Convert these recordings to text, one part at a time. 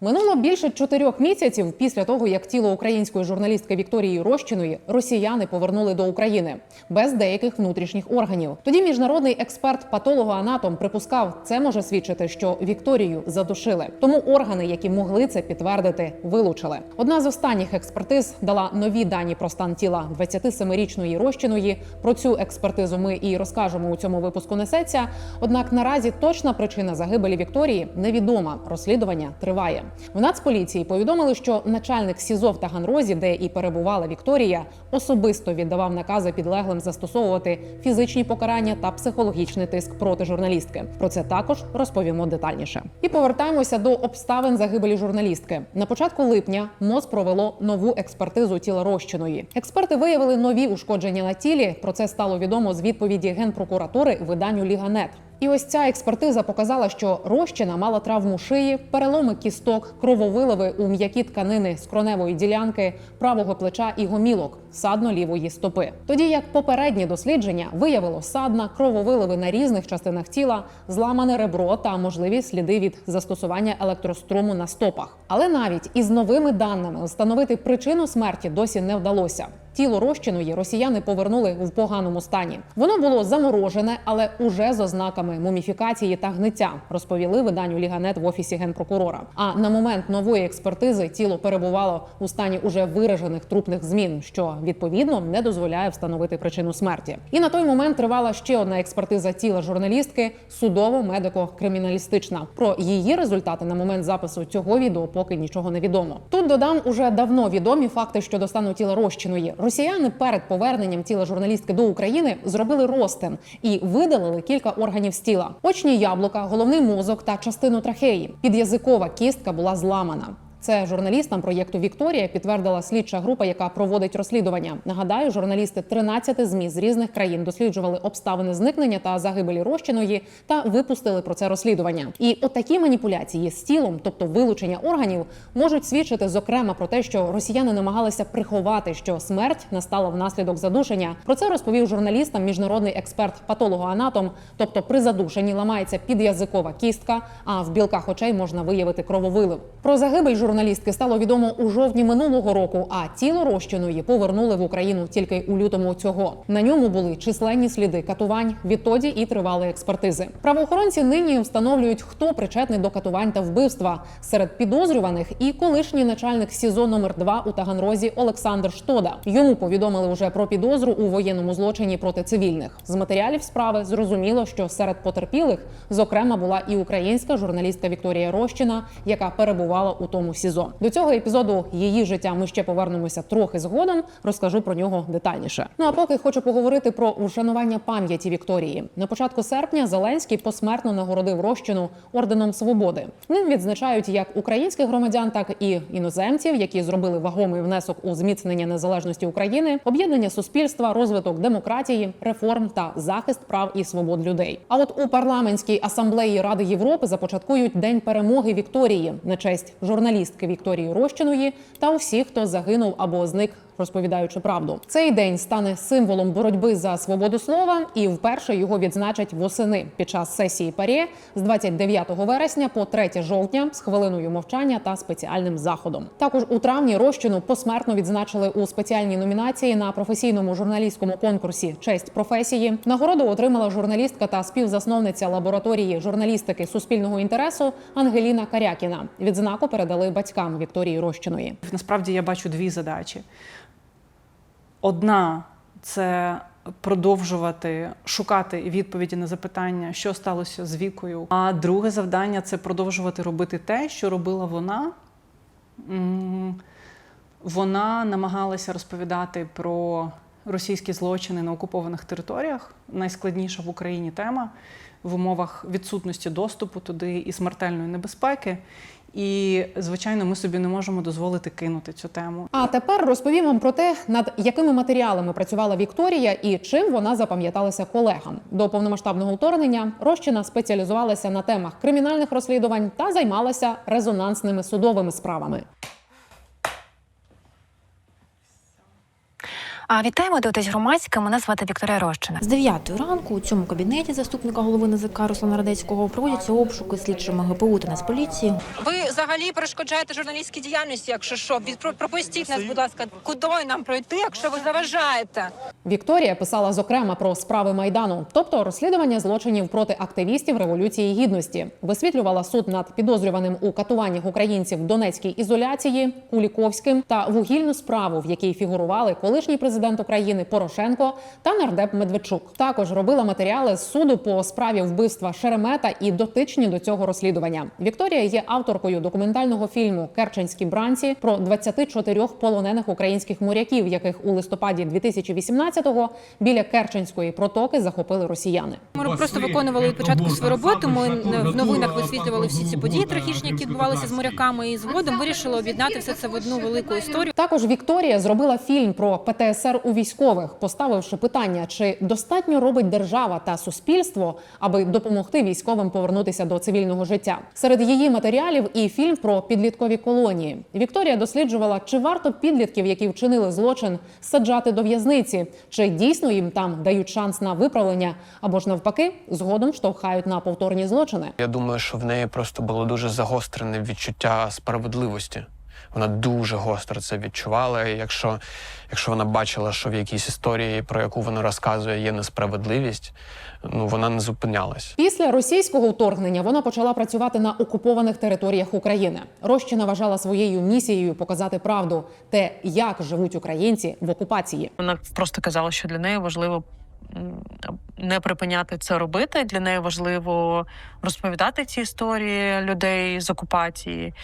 Минуло більше чотирьох місяців після того, як тіло української журналістки Вікторії Рощиної росіяни повернули до України без деяких внутрішніх органів. Тоді міжнародний експерт патологоанатом припускав, це може свідчити, що Вікторію задушили. Тому органи, які могли це підтвердити, вилучили. Одна з останніх експертиз дала нові дані про стан тіла 27-річної Рощиної. Про цю експертизу ми і розкажемо у цьому випуску. Несеться. Однак наразі точна причина загибелі Вікторії невідома. Розслідування триває. В Нацполіції повідомили, що начальник СІЗО в Таганрозі, де і перебувала Вікторія, особисто віддавав накази підлеглим застосовувати фізичні покарання та психологічний тиск проти журналістки. Про це також розповімо детальніше. І повертаємося до обставин загибелі журналістки. На початку липня МОЗ провело нову експертизу тіла Рощиної. Експерти виявили нові ушкодження на тілі. Про це стало відомо з відповіді генпрокуратури виданню Ліганет. І ось ця експертиза показала, що розчина мала травму шиї, переломи кісток, крововиливи у м'які тканини скроневої ділянки, правого плеча і гомілок, садно лівої стопи. Тоді як попереднє дослідження виявило садна, крововиливи на різних частинах тіла, зламане ребро та можливі сліди від застосування електроструму на стопах. Але навіть із новими даними встановити причину смерті досі не вдалося. Тіло розчиної росіяни повернули в поганому стані. Воно було заморожене, але уже з ознаками муміфікації та гниття, розповіли виданню Ліганет в офісі генпрокурора. А на момент нової експертизи тіло перебувало у стані уже виражених трупних змін, що відповідно не дозволяє встановити причину смерті. І на той момент тривала ще одна експертиза тіла журналістки судово-медико-криміналістична. Про її результати на момент запису цього відео поки нічого не відомо. Тут додам уже давно відомі факти щодо стану тіла розчиної. Росіяни перед поверненням тіла журналістки до України зробили розтин і видалили кілька органів з тіла: очні яблука, головний мозок та частину трахеї. Під'язикова кістка була зламана. Це журналістам проєкту Вікторія підтвердила слідча група, яка проводить розслідування. Нагадаю, журналісти 13 змі з різних країн досліджували обставини зникнення та загибелі розчиної та випустили про це розслідування. І отакі маніпуляції з тілом, тобто вилучення органів, можуть свідчити зокрема про те, що росіяни намагалися приховати, що смерть настала внаслідок задушення. Про це розповів журналістам міжнародний експерт патологоанатом. Тобто, при задушенні ламається під'язикова кістка, а в білках очей можна виявити крововилив. Про загибель журналістки стало відомо у жовтні минулого року. А тіло розчиної повернули в Україну тільки у лютому цього. На ньому були численні сліди катувань. Відтоді і тривали експертизи. Правоохоронці нині встановлюють, хто причетний до катувань та вбивства серед підозрюваних і колишній начальник СІЗО номер 2 у Таганрозі Олександр Штода. Йому повідомили уже про підозру у воєнному злочині проти цивільних. З матеріалів справи зрозуміло, що серед потерпілих, зокрема, була і українська журналістка Вікторія Рощина, яка перебувала у тому СІЗО. До цього епізоду її життя ми ще повернемося трохи згодом. Розкажу про нього детальніше. Ну а поки хочу поговорити про ушанування пам'яті Вікторії. На початку серпня Зеленський посмертно нагородив Рощину орденом свободи. Ним відзначають як українських громадян, так і іноземців, які зробили вагомий внесок у зміцнення незалежності України, об'єднання суспільства, розвиток демократії, реформ та захист прав і свобод людей. А от у парламентській асамблеї Ради Європи започаткують день перемоги Вікторії на честь журналістки Вікторії Рощиної та усіх, хто загинув або зник. Розповідаючи правду, цей день стане символом боротьби за свободу слова, і вперше його відзначать восени під час сесії ПАРЄ з 29 вересня по 3 жовтня з хвилиною мовчання та спеціальним заходом. Також у травні розчину посмертно відзначили у спеціальній номінації на професійному журналістському конкурсі Честь професії. Нагороду отримала журналістка та співзасновниця лабораторії журналістики суспільного інтересу Ангеліна Карякіна. Відзнаку передали батькам Вікторії Рощиної. Насправді я бачу дві задачі. Одна це продовжувати шукати відповіді на запитання, що сталося з вікою. А друге завдання це продовжувати робити те, що робила вона. Вона намагалася розповідати про російські злочини на окупованих територіях. Найскладніша в Україні тема в умовах відсутності доступу туди і смертельної небезпеки. І, звичайно, ми собі не можемо дозволити кинути цю тему. А тепер розповім вам про те, над якими матеріалами працювала Вікторія і чим вона запам'яталася колегам. До повномасштабного вторгнення Рощина спеціалізувалася на темах кримінальних розслідувань та займалася резонансними судовими справами. А вітаємо, дивитесь громадське. Мене звати Вікторія Рощина. З 9 ранку у цьому кабінеті заступника голови НАЗК Руслана Радецького проводяться обшуки слідчими ГПУ та Нацполіції. Ви взагалі перешкоджаєте журналістській діяльності, якщо що. Від пропустіть нас, будь ласка, куди нам пройти, якщо ви заважаєте? Вікторія писала зокрема про справи майдану, тобто розслідування злочинів проти активістів революції гідності, висвітлювала суд над підозрюваним у катуваннях українців в Донецькій ізоляції Куліковським та вугільну справу, в якій фігурували колишній президент України Порошенко та нардеп Медведчук. Також робила матеріали з суду по справі вбивства Шеремета і дотичні до цього розслідування. Вікторія є авторкою документального фільму Керченські бранці про 24 полонених українських моряків, яких у листопаді 2018-го біля Керченської протоки захопили росіяни. Ми просто виконували від початку свою роботу. Ми в новинах висвітлювали всі ці події трагічні, які відбувалися з моряками, і згодом вирішили об'єднати все це в одну велику історію. Також Вікторія зробила фільм про ПТСР у військових, поставивши питання, чи достатньо робить держава та суспільство, аби допомогти військовим повернутися до цивільного життя. Серед її матеріалів і фільм про підліткові колонії. Вікторія досліджувала, чи варто підлітків, які вчинили злочин, саджати до в'язниці, чи дійсно їм там дають шанс на виправлення, або ж навпаки, згодом штовхають на повторні злочини. Я думаю, що в неї просто було дуже загострене відчуття справедливості. Вона дуже гостро це відчувала. І якщо, якщо вона бачила, що в якійсь історії, про яку вона розказує, є несправедливість, ну вона не зупинялась. Після російського вторгнення вона почала працювати на окупованих територіях України. Рощина вважала своєю місією показати правду, те, як живуть українці в окупації. Вона просто казала, що для неї важливо не припиняти це робити. Для неї важливо розповідати ці історії людей з окупації.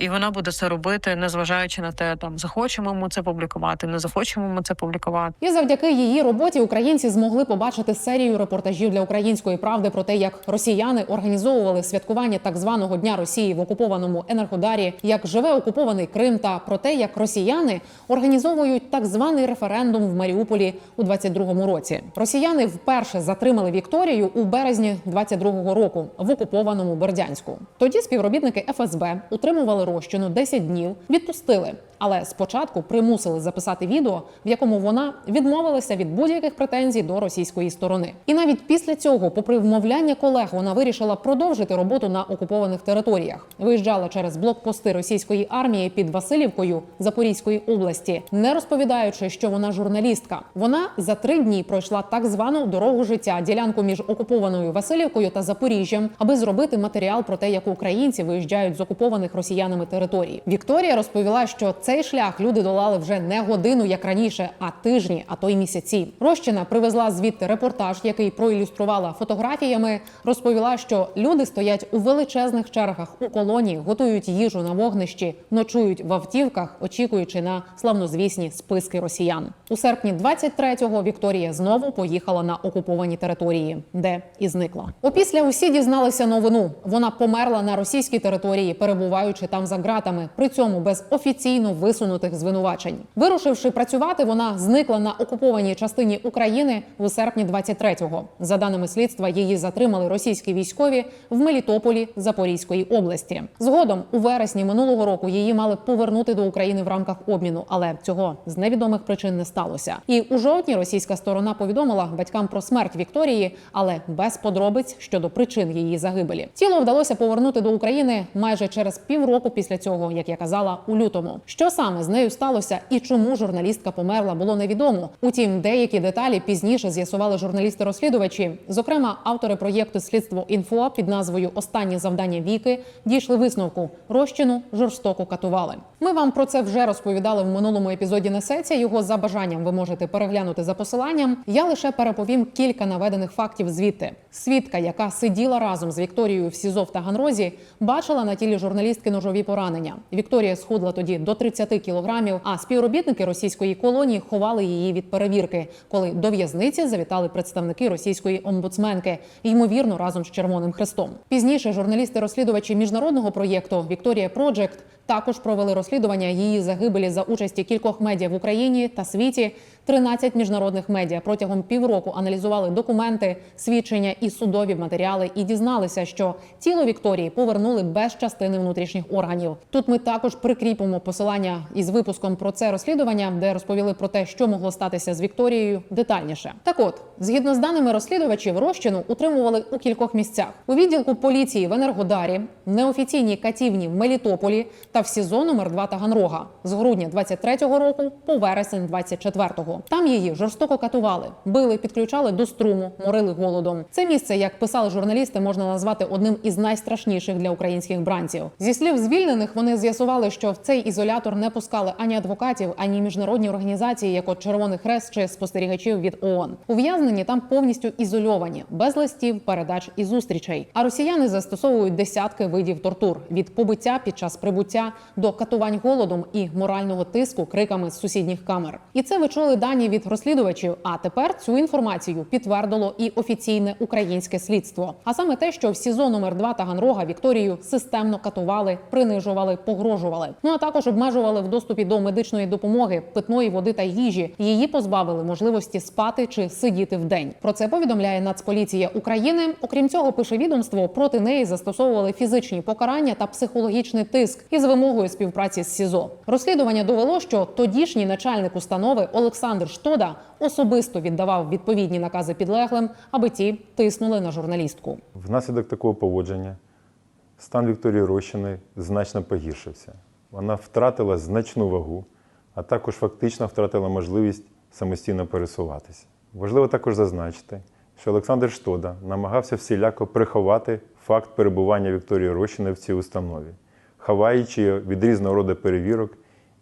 І вона буде це робити, незважаючи на те, там захочемо ми це публікувати, не захочемо ми це публікувати. І завдяки її роботі українці змогли побачити серію репортажів для української правди про те, як росіяни організовували святкування так званого дня Росії в окупованому Енергодарі, як живе окупований Крим, та про те, як росіяни організовують так званий референдум в Маріуполі у 22-му році. Росіяни вперше затримали Вікторію у березні 22-го року в окупованому Бердянську. Тоді співробітники ФСБ утримували розчину 10 днів, відпустили. Але спочатку примусили записати відео, в якому вона відмовилася від будь-яких претензій до російської сторони. І навіть після цього, попри вмовляння колег, вона вирішила продовжити роботу на окупованих територіях. Виїжджала через блокпости російської армії під Васильівкою Запорізької області, не розповідаючи, що вона журналістка. Вона за три дні пройшла так звану дорогу життя, ділянку між окупованою Васильівкою та Запоріжжям, аби зробити матеріал про те, як українці виїжджають з окупованих росіянами територій. Вікторія розповіла, що цей шлях люди долали вже не годину, як раніше, а тижні, а то й місяці. Рощина привезла звідти репортаж, який проілюструвала фотографіями. Розповіла, що люди стоять у величезних чергах у колонії, готують їжу на вогнищі, ночують в автівках, очікуючи на славнозвісні списки росіян. У серпні 23-го Вікторія знову поїхала на окуповані території, де і зникла. Опісля усі дізналися новину. Вона померла на російській території, перебуваючи там за ґратами, при цьому без офіційно висунутих звинувачень. Вирушивши працювати, вона зникла на окупованій частині України у серпні 23-го. За даними слідства, її затримали російські військові в Мелітополі Запорізької області. Згодом у вересні минулого року її мали повернути до України в рамках обміну, але цього з невідомих причин не сталося. І у жовтні російська сторона повідомила батькам про смерть Вікторії, але без подробиць щодо причин її загибелі. Тіло вдалося повернути до України майже через півроку після цього, як я казала, у лютому. Що саме з нею сталося і чому журналістка померла, було невідомо. Утім, деякі деталі пізніше з'ясували журналісти-розслідувачі. Зокрема, автори проєкту Слідство інфо під назвою Останнє завдання віки дійшли висновку розчину жорстоко катували. Ми вам про це вже розповідали в минулому епізоді Несеться. Його за бажанням ви можете переглянути за посиланням. Я лише переповім кілька наведених фактів звідти. Свідка, яка сиділа разом з Вікторією в СІЗО в Таганрозі, бачила на тілі журналістки ножові поранення. Вікторія схудла тоді до 30 кілограмів, а співробітники російської колонії ховали її від перевірки, коли до в'язниці завітали представники російської омбудсменки, ймовірно, разом з Червоним Хрестом. Пізніше журналісти-розслідувачі міжнародного проєкту Вікторія Проджект Також провели розслідування її загибелі за участі кількох медіа в Україні та світі. 13 міжнародних медіа протягом півроку аналізували документи, свідчення і судові матеріали і дізналися, що тіло Вікторії повернули без частини внутрішніх органів. Тут ми також прикріпимо посилання із випуском про це розслідування, де розповіли про те, що могло статися з Вікторією детальніше. Так от, згідно з даними розслідувачів, розчину утримували у кількох місцях: у відділку поліції в Енергодарі, неофіційній катівні в Мелітополі та в СІЗО номер 2 Таганрога з грудня 23-го року по вересень 24-го. Там її жорстоко катували, били, підключали до струму, морили голодом. Це місце, як писали журналісти, можна назвати одним із найстрашніших для українських бранців. Зі слів звільнених, вони з'ясували, що в цей ізолятор не пускали ані адвокатів, ані міжнародні організації, як от Червоний Хрест чи спостерігачів від ООН. Ув'язнені там повністю ізольовані, без листів, передач і зустрічей. А росіяни застосовують десятки видів тортур від побиття під час прибуття до катувань голодом і морального тиску криками з сусідніх камер. І це ви чули дані від розслідувачів. А тепер цю інформацію підтвердило і офіційне українське слідство. А саме те, що в СІЗО номер 2 Таганрога Вікторію системно катували, принижували, погрожували. Ну а також обмежували в доступі до медичної допомоги, питної води та їжі. Її позбавили можливості спати чи сидіти вдень. Про це повідомляє Нацполіція України. Окрім цього, пише відомство, проти неї застосовували фізичні покарання та психологічний тиск із вимогою співпраці з СІЗО. Розслідування довело, що тодішній начальник установи Олександр Штода особисто віддавав відповідні накази підлеглим, аби ті тиснули на журналістку. Внаслідок такого поводження стан Вікторії Рощиної значно погіршився. Вона втратила значну вагу, а також фактично втратила можливість самостійно пересуватися. Важливо також зазначити, що Олександр Штода намагався всіляко приховати факт перебування Вікторії Рощиної в цій установі, ховаючи від різного роду перевірок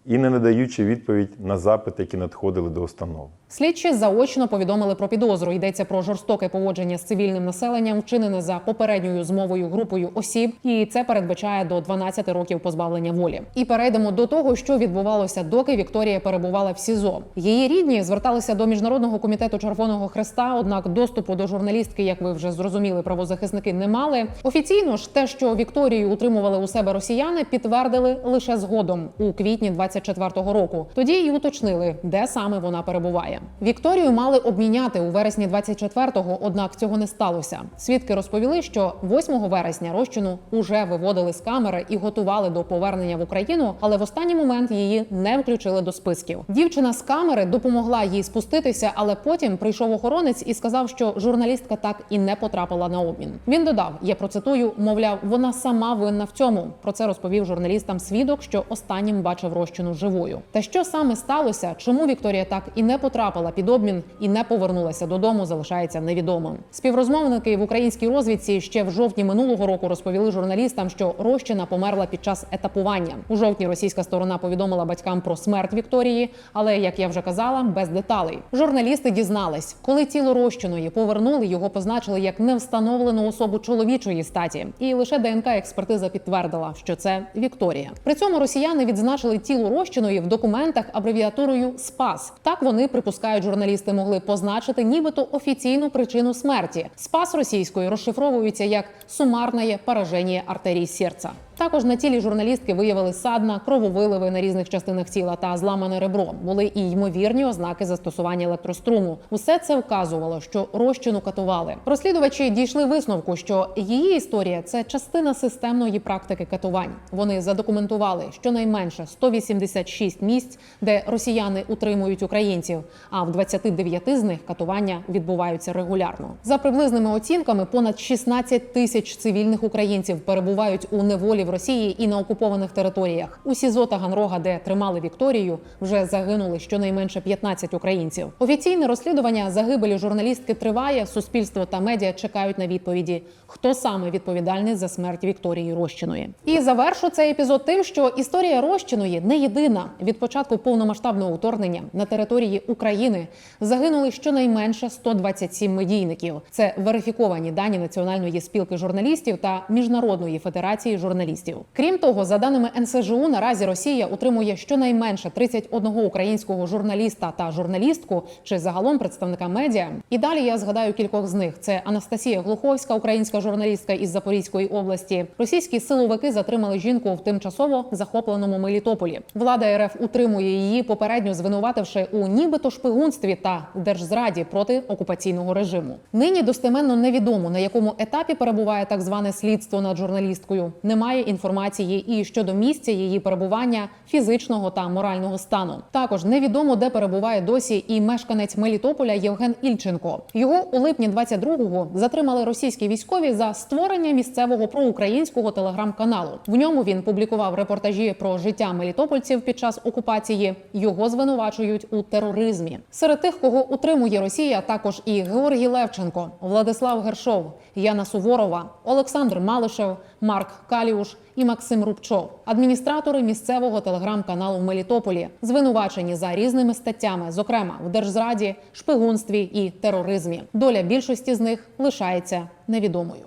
і не надаючи відповідь на запити, які надходили до установи. Слідчі заочно повідомили про підозру. Йдеться про жорстоке поводження з цивільним населенням, вчинене за попередньою змовою групою осіб, і це передбачає до 12 років позбавлення волі. І перейдемо до того, що відбувалося, доки Вікторія перебувала в СІЗО. Її рідні зверталися до міжнародного комітету Червоного Хреста. Однак доступу до журналістки, як ви вже зрозуміли, правозахисники не мали. Офіційно ж те, що Вікторію утримували у себе росіяни, підтвердили лише згодом у квітні 24-го року. Тоді й уточнили, де саме вона перебуває. Вікторію мали обміняти у вересні 24-го, однак цього не сталося. Свідки розповіли, що 8 вересня розчину уже виводили з камери і готували до повернення в Україну, але в останній момент її не включили до списків. Дівчина з камери допомогла їй спуститися, але потім прийшов охоронець і сказав, що журналістка так і не потрапила на обмін. Він додав: я процитую, мовляв, вона сама винна в цьому. Про це розповів журналістам свідок, що останнім бачив розчину живою. Та що саме сталося, чому Вікторія так і не потрапила під обмін і не повернулася додому, залишається невідомим. Співрозмовники в українській розвідці ще в жовтні минулого року розповіли журналістам, що розчина померла під час етапування. У жовтні російська сторона повідомила батькам про смерть Вікторії, але як я вже казала, без деталей. Журналісти дізнались, коли тіло розчиної повернули, його позначили як невстановлену особу чоловічої статі, і лише ДНК експертиза підтвердила, що це Вікторія. При цьому росіяни відзначили тіло розчиної в документах абревіатурою СПАС. Так вони припускають, журналісти могли позначити нібито офіційну причину смерті. Спас російської розшифровується як сумарне пораження артерій серця. Також на тілі журналістки виявили садна, крововиливи на різних частинах тіла та зламане ребро. Були і ймовірні ознаки застосування електроструму. Усе це вказувало, що розчину катували. Розслідувачі дійшли висновку, що її історія це частина системної практики катувань. Вони задокументували щонайменше 186 місць, де росіяни утримують українців. А в 29 з них катування відбуваються регулярно. За приблизними оцінками, понад 16 тисяч цивільних українців перебувають у неволі в Росії і на окупованих територіях. У СІЗО Таганрога, де тримали Вікторію, вже загинули щонайменше 15 українців. Офіційне розслідування загибелі журналістки триває. Суспільство та медіа чекають на відповіді, хто саме відповідальний за смерть Вікторії Рощиної. І завершу цей епізод тим, що історія Рощиної не єдина. Від початку повномасштабного вторгнення на території України загинули щонайменше 127 медійників. Це верифіковані дані Національної спілки журналістів та Міжнародної федерації журналістів. Журналістів. Крім того, за даними НСЖУ, наразі Росія утримує щонайменше 31 українського журналіста та журналістку чи загалом представника медіа. І далі я згадаю кількох з них: це Анастасія Глуховська, українська журналістка із Запорізької області. Російські силовики затримали жінку в тимчасово захопленому Мелітополі. Влада РФ утримує її, попередньо звинувативши у нібито шпигунстві та держзраді проти окупаційного режиму. Нині достеменно невідомо на якому етапі перебуває так зване слідство над журналісткою. Немає інформації і щодо місця її перебування, фізичного та морального стану. Також невідомо, де перебуває досі і мешканець Мелітополя Євген Ільченко. Його у липні 22-го затримали російські військові за створення місцевого проукраїнського телеграм-каналу. В ньому він публікував репортажі про життя мелітопольців під час окупації. Його звинувачують у тероризмі. Серед тих, кого утримує Росія, також і Георгій Левченко, Владислав Гершов, Яна Суворова, Олександр Малишев, Марк Каліуш і Максим Рубчов, адміністратори місцевого телеграм-каналу в Мелітополі, звинувачені за різними статтями, зокрема в держзраді, шпигунстві і тероризмі. Доля більшості з них лишається невідомою.